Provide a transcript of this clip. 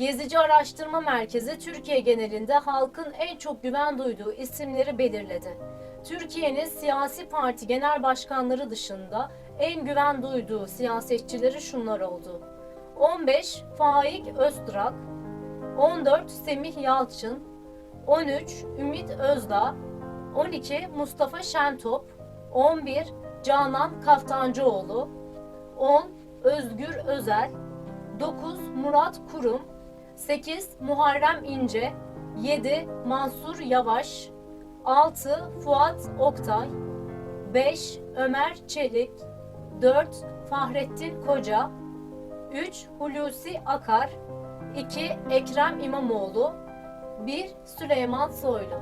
Gezici Araştırma Merkezi Türkiye genelinde halkın en çok güven duyduğu isimleri belirledi. Türkiye'nin siyasi parti genel başkanları dışında en güven duyduğu siyasetçileri şunlar oldu. 15 Faik Öztrak, 14 Semih Yalçın, 13 Ümit Özdağ, 12 Mustafa Şentop, 11 Canan Kaftancıoğlu, 10 Özgür Özel, 9 Murat Kurum, 8 Muharrem İnce, 7 Mansur Yavaş, 6 Fuat Oktay, 5 Ömer Çelik, 4 Fahrettin Koca, 3 Hulusi Akar, 2 Ekrem İmamoğlu, 1 Süleyman Soylu.